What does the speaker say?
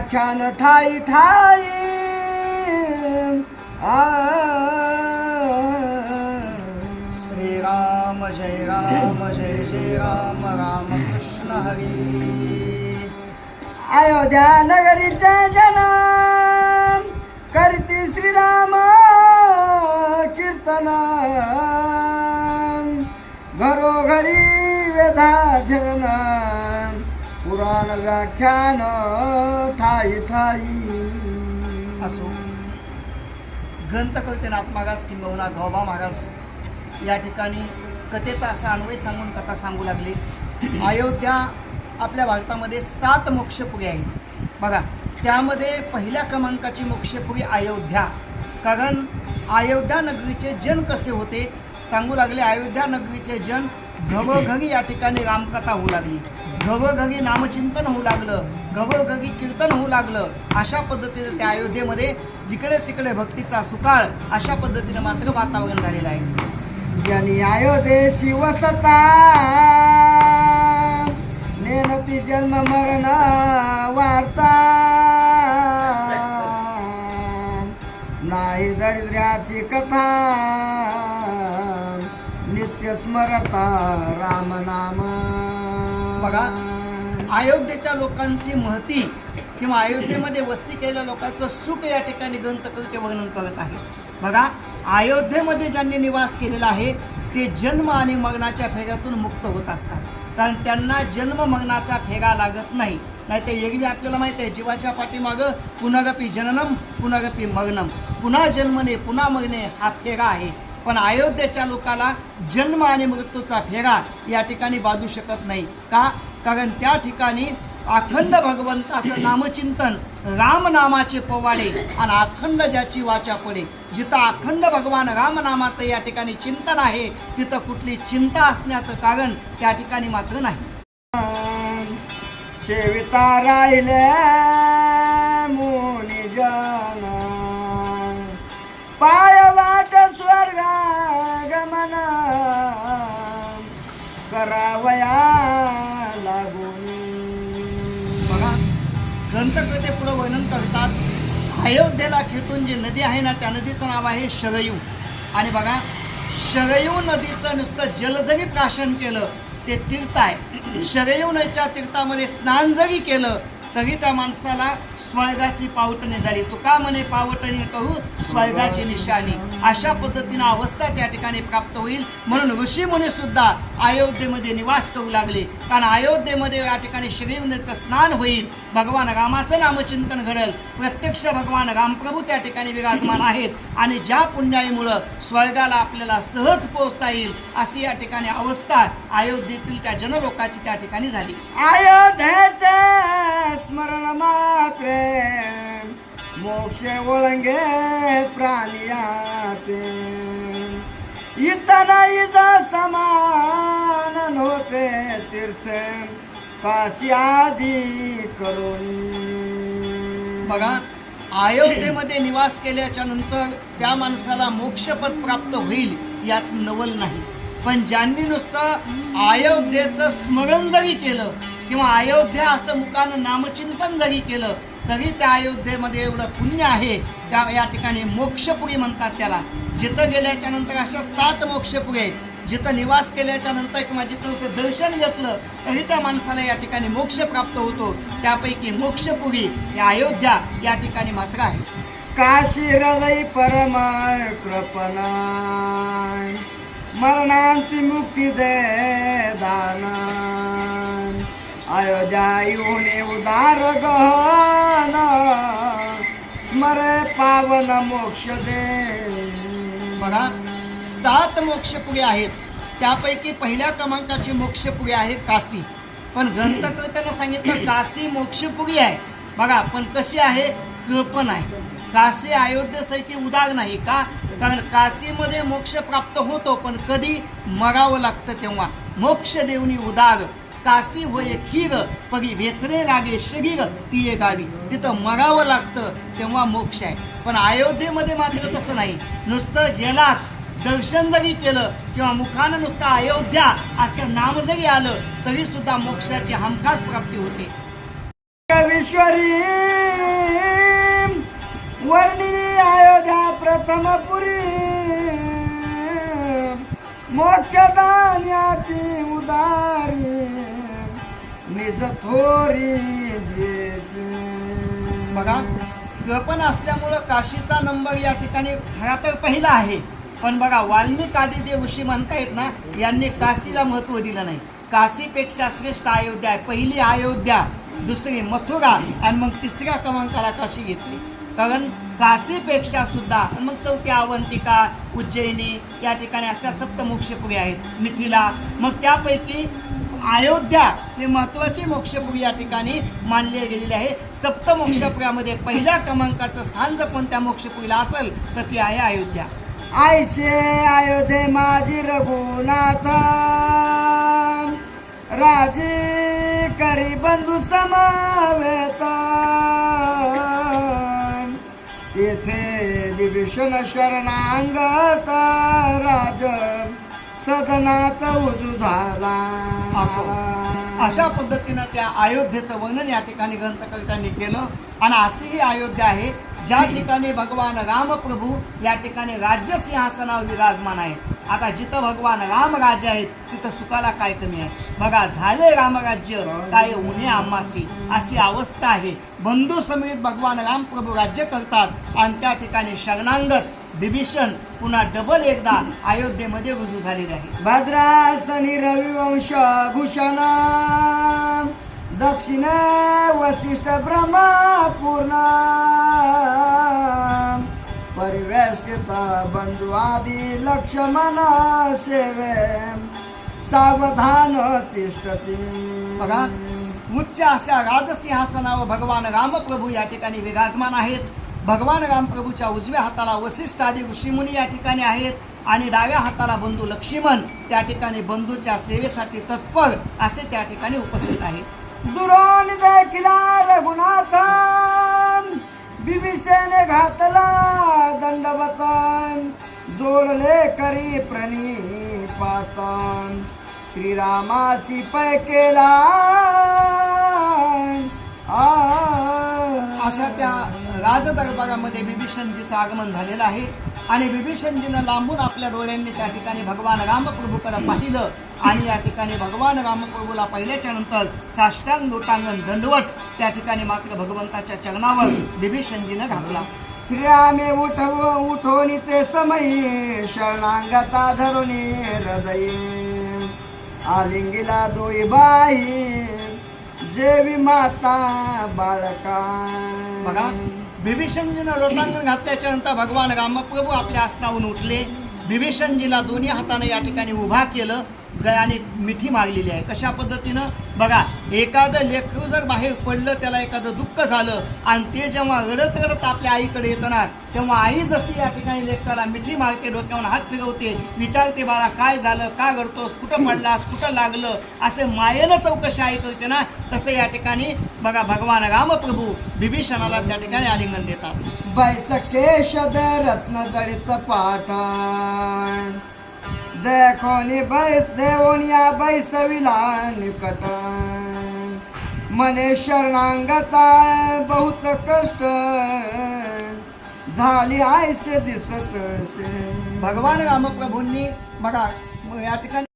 व्याख्यान ठाई ठाई. श्रीराम जय राम जय जय राम राम कृष्ण हरी. अयोध्या नगरीचा जन करती श्रीराम कीर्तन घरोघरी वेदाध्यन पुराण व्याख्यान ठाई ठाई असो. ग्रंथकर्ते नाथ महाराज किंबहुना गौबा महाराज या ठिकाणी कथेचा असा अन्वय सांगून कथा सांगू लागली. अयोध्या आपल्या भारतामध्ये सात मोक्षपुरी आहेत. बघा त्यामध्ये पहिल्या क्रमांकाची मोक्षपुरी अयोध्या. कारण अयोध्या नगरीचे जन कसे होते? सांगू लागले अयोध्या नगरीचे जन घवघगी या ठिकाणी रामकथा होऊ लागली. घवघगी नामचिंतन होऊ लागलं. घवघगी कीर्तन होऊ लागलं. अशा पद्धतीनं त्या अयोध्येमध्ये जिकडे तिकडे भक्तीचा सुकाळ अशा पद्धतीनं मात्र वातावरण झालेलं आहे. जनी अयोध्येशी शिवसता नेनती जन्म मरण वार्ता. नाही दरिद्र्याची कथा. स्मरता राम बघा, अयोध्येच्या लोकांची महती किंवा अयोध्येमध्ये वस्ती केलेल्या लोकांचं सुख या ठिकाणी ग्रंथकर्ते वर्णन करत आहे. बघा अयोध्येमध्ये ज्यांनी निवास केलेला आहे ते जन्म आणि मग्नाच्या फेऱ्यातून मुक्त होत असतात. कारण त्यांना जन्म मग्नाचा फेगा लागत नाही. नाही ते एरवी आपल्याला माहिती आहे जीवाच्या पाठीमागं पुनगपी जननम पुनगपी मग्नम पुन्हा जन्मने पुन्हा मग्ने हा फेरा आहे. पण अयोध्येच्या लोकाला जन्म आणि मृत्यूचा फेरा या ठिकाणी बाजू शकत नाही. का? कारण त्या ठिकाणी अखंड भगवंताचं नामचिंतन रामनामाचे पवाडे आणि अखंड ज्याची वाचा पडे जिथं अखंड भगवान रामनामाचं या ठिकाणी चिंतन आहे तिथं कुठली चिंता असण्याचं कारण त्या ठिकाणी मात्र नाही. सेविता राहिले मुनी जन पाय मन करावया लागून. बघा ग्रंथकथे पुढं वर्णन करतात अयोध्येला खेटून जी नदी आहे ना त्या नदीचं नाव आहे शरयू. आणि बघा शरयू नदीचं नुसतं जल जरी प्राशन केलं ते तीर्थ आहे. शरयू नदीच्या तीर्थामध्ये स्नान जरी केलं तरी त्या माणसाला स्वर्गाची पावटणी झाली. तू का म्हणे पावटणी करू? स्वर्गाची निशाणी. अशा पद्धतीनं अवस्था त्या ठिकाणी प्राप्त होईल. म्हणून ऋषी मुनी सुद्धा अयोध्येमध्ये निवास करू लागले. कारण अयोध्येमध्ये या ठिकाणी श्रीनचं स्नान होईल. भगवान रामाचं नामचिंतन घडेल. प्रत्यक्ष भगवान रामप्रभू त्या ठिकाणी विराजमान आहेत. आणि ज्या पुण्याईमुळं स्वर्गाला आपल्याला सहज पोहोचता येईल अशी या ठिकाणी अवस्था अयोध्येतील त्या जनलोकाची त्या ठिकाणी झाली. अयोध्येचे स्मरण मात्र मोक्ष ओळंगे प्राणियाते. इतना इजा समान होते तीर्थ. काशी आधी करोनी. बघा अयोध्येमध्ये निवास केल्याच्यानंतर त्या माणसाला मोक्षपद प्राप्त होईल यात नवल नाही. पण ज्यांनी नुसतं अयोध्येचं स्मरण जरी केलं किंवा अयोध्या असं मुखानं नामचिंतन जरी केलं तरी त्या अयोध्येमध्ये एवढं पुण्य आहे. त्या या ठिकाणी मोक्षपुरी म्हणतात त्याला. जिथं गेल्याच्यानंतर अशा सात मोक्षपुरी आहेत. जिथं निवास केल्याच्यानंतर किंवा जिथं दर्शन घेतलं तरी त्या माणसाला या ठिकाणी मोक्ष प्राप्त होतो. त्यापैकी मोक्षपुरी या अयोध्या या ठिकाणी मात्र आहे. काशी हृदय परम कृपना मरणांती मुक्ती दे दान अयोध्या येऊन उदार गहन स्मर पावन मोक्ष दे. बघा सात मोक्षपुरी आहेत. त्यापैकी पहिल्या क्रमांकाची मोक्षपुरी आहे काशी. पण ग्रंथकर्त्यानं सांगितलं काशी मोक्षपुरी आहे. बघा पण कशी आहे? कृपण आहे. काशी अयोध्येसारखी उदार नाही का? कारण काशीमध्ये मोक्ष प्राप्त होतो पण कधी मरावं लागतं तेव्हा. मोक्ष देवनी उदार काशी होय खीर पगी वेचणे लागे शरीर ती गावी. तिथं मरावं लागतं तेव्हा मोक्ष आहे. पण अयोध्येमध्ये मात्र तसं नाही. नुसतं गेलात दर्शन जरी केलं किंवा मुखानं नुसतं अयोध्या असं नाम जरी आलं तरी सुद्धा मोक्षाची हमखास प्राप्ती होते. वर्णिनी अयोध्या प्रथमपुरी मोक्षदान्याती उदारी निज थोरी बघा कृपण असल्यामुळं काशीचा नंबर या ठिकाणी खरा तर पहिला आहे. पण बघा वाल्मिक आदी जे ऋषी म्हणतायत ना यांनी काशीला महत्त्व दिलं नाही. काशीपेक्षा श्रेष्ठ अयोध्या आहे. पहिली अयोध्या दुसरी मथुरा आणि मग तिसऱ्या क्रमांकाला काशी घेतली. कारण काशीपेक्षा सुद्धा मग चौथी अवंतिका उज्जैनी या ठिकाणी अशा सप्तमोक्षपुरी आहेत मिथिला. मग त्यापैकी अयोध्या हे महत्वाची मोक्षपुरी या ठिकाणी मानले गेलेले आहे. सप्तमोक्षपुऱ्यामध्ये पहिल्या क्रमांकाचं स्थान जर कोणत्या मोक्षपुरीला असेल तर ती आहे अयोध्या. आयशे अयोध्ये माझी रघुनाथ राजे करी बंधू समावेत येथे विभीषण शरणांगत राज सदनात उजू झाला. असो. अशा पद्धतीनं त्या अयोध्येचं वर्णन या ठिकाणी ग्रंथकर्त्यांनी केलं. आणि अशी ही अयोध्या आहे ज्या ठिकाणी भगवान रामप्रभू या ठिकाणी राज्य सिंहासनावर विराजमान आहेत. आता जिथं भगवान राम राजे आहेत तिथं सुखाला काय कमी आहे? बघा झाले रामराज्य काय उन्हे आम्हासी अशी अवस्था आहे. बंधू समेत भगवान रामप्रभू राज्य करतात आणि त्या ठिकाणी शरणांगत विभीषण पुन्हा डबल एकदा अयोध्येमध्ये रुजू झालेले आहे भद्रासनी रविवंश भूषण दक्षिण वशिष्ठ ब्रह्मपूर्ण परिवेष्टित बंधू आदी लक्ष्मण सेवे सावधान तिष्ठती। बघा उच्च अशा राजसिंहासनावर भगवान रामप्रभू या ठिकाणी विराजमान आहेत. भगवान रामप्रभूच्या उजव्या हाताला वसिष्ठ आदी ऋषीमुनी या ठिकाणी आहेत आणि डाव्या हाताला बंधू लक्ष्मण त्या ठिकाणी बंधूच्या सेवेसाठी तत्पर असे त्या ठिकाणी उपस्थित आहेत. दुरोण देखिला रघुनाथ बिभीषण घातला दंडवत जोडले करी प्रणिपात श्रीरामासी पै केला. आ. अशा त्या राजदरबारामध्ये बिभीषणजीचं आगमन झालेलं आहे. आणि बिभीषणजीनं लांबून आपल्या डोळ्यांनी त्या ठिकाणी भगवान रामप्रभूकडे पाहिलं. आणि या ठिकाणी भगवान रामप्रभूला पाहिल्याच्या नंतर साष्टांग लोटांगण दंडवट त्या ठिकाणी मात्र भगवंताच्या चरणावर बिभीषणजीनं घातला. श्रीरामे उठव उठवणी ते समयी शरणांगता धरुणी हृदये. आलिंगीला दोई बाई जेवी माता बाळका. बघा बिभीषणजीनं लोटांगण घातल्याच्या नंतर भगवान रामप्रभू आपल्या आसनावून उठले. बिभीषणजीला दोन्ही हाताने या ठिकाणी उभा केलं. गयाने मिठी मागलेली आहे. कशा पद्धतीनं? बघा एखादं लेकरू जर बाहेर पडलं त्याला एखादं दुःख झालं आणि ते जेव्हा रडत रडत आपल्या आईकडे येताना तेव्हा आई जशी या ठिकाणी लेकराला मिठी मारते डोक्यावर हात फिरवते विचारते बाळा काय झालं? का घडतोस कुठं पडलास? कुठं लागलं? असे मायेनं चौकशी आई करते ना तसं या ठिकाणी बघा भगवान रामप्रभू बिभीषणाला त्या ठिकाणी आलिंगन देतात. बैस केशद रत्न जळित पाठाण. देखोनी बैस देवोनिया बैसविला निकट। मने शरणांगता बहुत कष्ट। झाली आयसे दिसत से। भगवान रामप्रभूंनी बघा या ठिकाणी